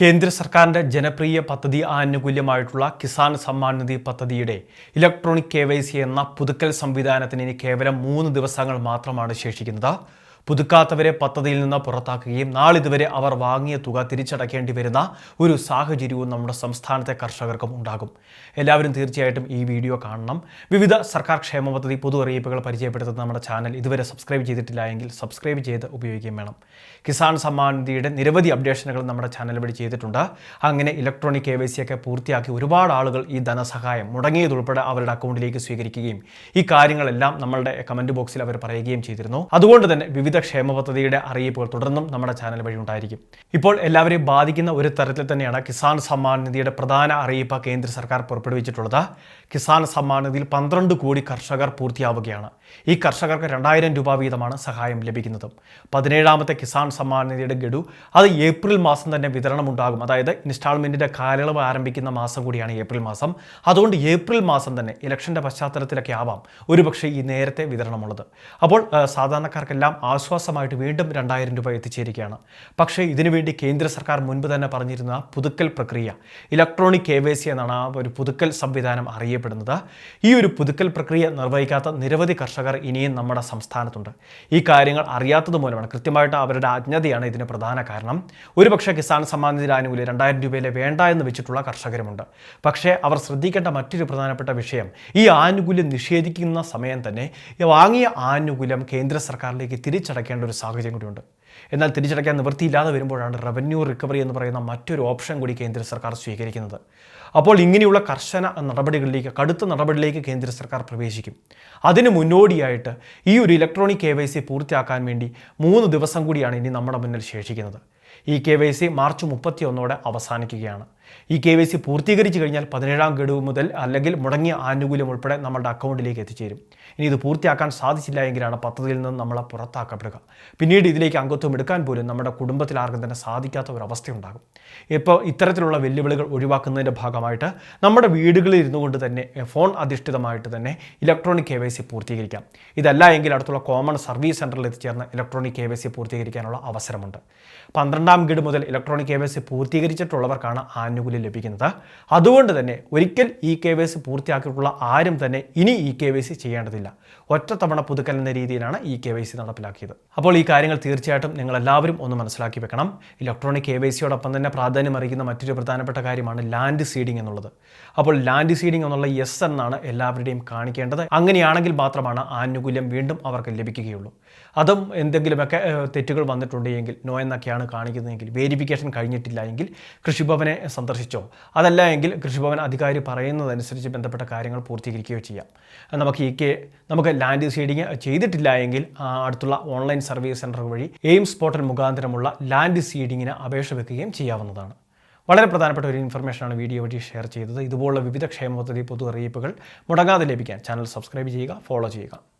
കേന്ദ്ര സർക്കാരിന്റെ ജനപ്രിയ പദ്ധതി ആനുകൂല്യമായിട്ടുള്ള കിസാൻ സമ്മാൻ നിധി പദ്ധതിയുടെ ഇലക്ട്രോണിക് കെ എന്ന പുതുക്കൽ സംവിധാനത്തിന് ഇനി കേവലം മൂന്ന് ദിവസങ്ങൾ മാത്രമാണ് ശേഷിക്കുന്നത്. പുതുക്കാത്തവരെ പദ്ധതിയിൽ നിന്ന് പുറത്താക്കുകയും നാളിതുവരെ അവർ വാങ്ങിയ തുക തിരിച്ചടയ്ക്കേണ്ടി വരുന്ന ഒരു സാഹചര്യവും നമ്മുടെ സംസ്ഥാനത്തെ കർഷകർക്കും ഉണ്ടാകും. എല്ലാവരും തീർച്ചയായിട്ടും ഈ വീഡിയോ കാണണം. വിവിധ സർക്കാർ ക്ഷേമ പദ്ധതി പൊതു അറിയിപ്പുകൾ പരിചയപ്പെടുത്തുന്ന നമ്മുടെ ചാനൽ ഇതുവരെ സബ്സ്ക്രൈബ് ചെയ്തിട്ടില്ല എങ്കിൽ സബ്സ്ക്രൈബ് ചെയ്ത് ഉപയോഗിക്കുകയും വേണം. കിസാൻ സമ്മാൻ നിധിയുടെ നിരവധി അപ്ഡേഷനുകൾ നമ്മുടെ ചാനൽ വഴി ചെയ്തിട്ടുണ്ട്. അങ്ങനെ ഇലക്ട്രോണിക് കെ വൈ ഒക്കെ പൂർത്തിയാക്കി ഒരുപാട് ആളുകൾ ഈ ധനസഹായം മുടങ്ങിയതുൾപ്പെടെ അവരുടെ അക്കൗണ്ടിലേക്ക് സ്വീകരിക്കുകയും ഈ കാര്യങ്ങളെല്ലാം നമ്മളുടെ കമന്റ് ബോക്സിൽ അവർ പറയുകയും ചെയ്തിരുന്നു. അതുകൊണ്ട് തന്നെ വിവിധ ക്ഷേമ പദ്ധതിയുടെ അറിയിപ്പുകൾ തുടർന്നും നമ്മുടെ ചാനൽ വഴി ഉണ്ടായിരിക്കും. ഇപ്പോൾ എല്ലാവരെയും ബാധിക്കുന്ന ഒരു തരത്തിൽ തന്നെയാണ് കിസാൻ സമ്മാൻ നിധിയുടെ പ്രധാന അറിയിപ്പ് കേന്ദ്ര സർക്കാർ പുറപ്പെടുവിച്ചിട്ടുള്ളത്. കിസാൻ സമ്മാൻ നിധിയിൽ പന്ത്രണ്ട് കോടി കർഷകർ പൂർത്തിയാവുകയാണ്. ഈ കർഷകർക്ക് രണ്ടായിരം രൂപ വീതമാണ് സഹായം ലഭിക്കുന്നത്. പതിനേഴാമത്തെ കിസാൻ സമ്മാൻ നിധിയുടെ ഗഡു അത് ഏപ്രിൽ മാസം തന്നെ വിതരണം ഉണ്ടാകും. അതായത് ഇൻസ്റ്റാൾമെന്റിന്റെ കാലയളവ് ആരംഭിക്കുന്ന മാസം കൂടിയാണ് ഏപ്രിൽ മാസം. അതുകൊണ്ട് ഏപ്രിൽ മാസം തന്നെ ഇലക്ഷന്റെ പശ്ചാത്തലത്തിലൊക്കെ ആവാം ഒരുപക്ഷെ ഈ നേരത്തെ വിതരണമുള്ളത്. അപ്പോൾ സാധാരണക്കാർക്കെല്ലാം ആശ്വാസമായിട്ട് വീണ്ടും രണ്ടായിരം രൂപ എത്തിച്ചേരുകയാണ്. പക്ഷേ ഇതിനുവേണ്ടി കേന്ദ്ര സർക്കാർ മുൻപ് തന്നെ പറഞ്ഞിരുന്ന പുതുക്കൽ പ്രക്രിയ ഇലക്ട്രോണിക് കെ വൈ സി എന്നാണ് ആ ഒരു പുതുക്കൽ സംവിധാനം അറിയപ്പെടുന്നത്. ഈ ഒരു പുതുക്കൽ പ്രക്രിയ നിർവഹിക്കാത്ത നിരവധി കർഷകർ ഇനിയും നമ്മുടെ സംസ്ഥാനത്തുണ്ട്. ഈ കാര്യങ്ങൾ അറിയാത്തത് മൂലമാണ് കൃത്യമായിട്ട് അവരുടെ അജ്ഞതയാണ് ഇതിന് പ്രധാന കാരണം. ഒരുപക്ഷെ കിസാൻ സമ്മാൻ നിധി ആനുകൂല്യം രണ്ടായിരം രൂപയിലെ വേണ്ട എന്ന് വെച്ചിട്ടുള്ള കർഷകരുമുണ്ട്. പക്ഷേ അവർ ശ്രദ്ധിക്കേണ്ട മറ്റൊരു പ്രധാനപ്പെട്ട വിഷയം ഈ ആനുകൂല്യം നിഷേധിക്കുന്ന സമയം തന്നെ വാങ്ങിയ ആനുകൂല്യം കേന്ദ്ര സർക്കാരിലേക്ക് തിരിച്ചടയ്ക്കേണ്ട ഒരു സാഹചര്യം കൂടിയുണ്ട്. എന്നാൽ തിരിച്ചടയ്ക്കാൻ നിവൃത്തിയില്ലാതെ വരുമ്പോഴാണ് റവന്യൂ റിക്കവറി എന്ന് പറയുന്ന മറ്റൊരു ഓപ്ഷൻ കൂടി കേന്ദ്ര സർക്കാർ സ്വീകരിക്കുന്നത്. അപ്പോൾ ഇങ്ങനെയുള്ള കർശന നടപടികളിലേക്ക് കടുത്ത നടപടിയിലേക്ക് കേന്ദ്ര സർക്കാർ പ്രവേശിക്കും. അതിന് മുന്നോടിയായിട്ട് ഈ ഒരു ഇലക്ട്രോണിക് കെ വൈ സി പൂർത്തിയാക്കാൻ വേണ്ടി മൂന്ന് ദിവസം കൂടിയാണ് ഇനി നമ്മുടെ മുന്നിൽ ശേഷിക്കുന്നത്. ഈ കെ വൈ സി മാർച്ച് മുപ്പത്തി ഒന്നോടെ അവസാനിക്കുകയാണ്. ഈ കെ വൈ സി പൂർത്തീകരിച്ചു കഴിഞ്ഞാൽ പതിനേഴാം ഗഡു മുതൽ അല്ലെങ്കിൽ മുടങ്ങിയ ആനുകൂല്യം ഉൾപ്പെടെ നമ്മുടെ അക്കൗണ്ടിലേക്ക് എത്തിച്ചേരും. ഇനി ഇത് പൂർത്തിയാക്കാൻ സാധിച്ചില്ല എങ്കിലാണ് പദ്ധതിയിൽ നിന്ന് നമ്മളെ പുറത്താക്കപ്പെടുക. പിന്നീട് ഇതിലേക്ക് അംഗത്വം എടുക്കാൻ പോലും നമ്മുടെ കുടുംബത്തിൽ ആർക്കും തന്നെ സാധിക്കാത്ത ഒരു അവസ്ഥയുണ്ടാകും. ഇപ്പോൾ ഇത്തരത്തിലുള്ള വെല്ലുവിളികൾ ഒഴിവാക്കുന്നതിന്റെ ഭാഗമായിട്ട് നമ്മുടെ വീടുകളിൽ ഇരുന്നു കൊണ്ട് തന്നെ ഫോൺ അധിഷ്ഠിതമായിട്ട് തന്നെ ഇലക്ട്രോണിക് കെ വൈ സി പൂർത്തീകരിക്കാം. ഇതല്ല എങ്കിൽ അടുത്തുള്ള കോമൺ സർവീസ് സെന്ററിൽ എത്തിച്ചേർന്ന് ഇലക്ട്രോണിക് കെ വൈ സി പൂർത്തീകരിക്കാനുള്ള അവസരമുണ്ട്. പന്ത്രണ്ടാം ഗഡ് മുതൽ ഇലക്ട്രോണിക് കെ വൈ സി പൂർത്തീകരിച്ചിട്ടുള്ളവർക്കാണ് ആനുകൂല്യം ലഭിക്കുന്നത്. അതുകൊണ്ട് തന്നെ ഒരിക്കൽ ഈ കെ വൈ സി പൂർത്തിയാക്കിയിട്ടുള്ള ആരും തന്നെ ഇനി ഈ കെ വൈ സി ചെയ്യേണ്ടതില്ല. ഒറ്റത്തവണ പുതുക്കൽ എന്ന രീതിയിലാണ് ഈ കെ വൈ സി നടപ്പിലാക്കിയത്. അപ്പോൾ ഈ കാര്യങ്ങൾ തീർച്ചയായിട്ടും നിങ്ങൾ എല്ലാവരും ഒന്ന് മനസ്സിലാക്കി വെക്കണം. ഇലക്ട്രോണിക് കെ വൈ സിയോടൊപ്പം തന്നെ പ്രാധാന്യം അറിയിക്കുന്ന മറ്റൊരു പ്രധാനപ്പെട്ട കാര്യമാണ് ലാൻഡ് സീഡിംഗ് എന്നുള്ളത്. അപ്പോൾ ലാൻഡ് സീഡിംഗ് എന്നുള്ള എസ് എന്നാണ് എല്ലാവരുടെയും കാണിക്കേണ്ടത്. അങ്ങനെയാണെങ്കിൽ മാത്രമാണ് ആനുകൂല്യം വീണ്ടും അവർക്ക് ലഭിക്കുകയുള്ളൂ. അതും എന്തെങ്കിലുമൊക്കെ തെറ്റുകൾ വന്നിട്ടുണ്ടെങ്കിൽ നോ എന്നൊക്കെയാണ് കാണിക്കുന്നതെങ്കിൽ വേരിഫിക്കേഷൻ കഴിഞ്ഞിട്ടില്ല എങ്കിൽ കൃഷിഭവനെ സന്ദർശിച്ചോ. അതല്ല എങ്കിൽ കൃഷിഭവൻ അധികാരി പറയുന്നതനുസരിച്ച് ബന്ധപ്പെട്ട കാര്യങ്ങൾ പൂർത്തീകരിക്കുകയോ ചെയ്യാം. നമുക്ക് ഈ കെ നമുക്ക് ലാൻഡ് സീഡിങ് ചെയ്തിട്ടില്ല എങ്കിൽ അടുത്തുള്ള ഓൺലൈൻ സർവീസ് സെന്റർ വഴി എയിംസ് പോർട്ടൽ മുഖാന്തരമുള്ള ലാൻഡ് സീഡിങ്ങിന് അപേക്ഷ വെക്കുകയും ചെയ്യാവുന്നതാണ്. വളരെ പ്രധാനപ്പെട്ട ഒരു ഇൻഫർമേഷനാണ് വീഡിയോ വഴി ഷെയർ ചെയ്തത്. ഇതുപോലുള്ള വിവിധ ക്ഷേമ പദ്ധതി പൊതു അറിയിപ്പുകൾ മുടങ്ങാതെ ലഭിക്കാൻ ചാനൽ സബ്സ്ക്രൈബ് ചെയ്യുക ഫോളോ ചെയ്യുക.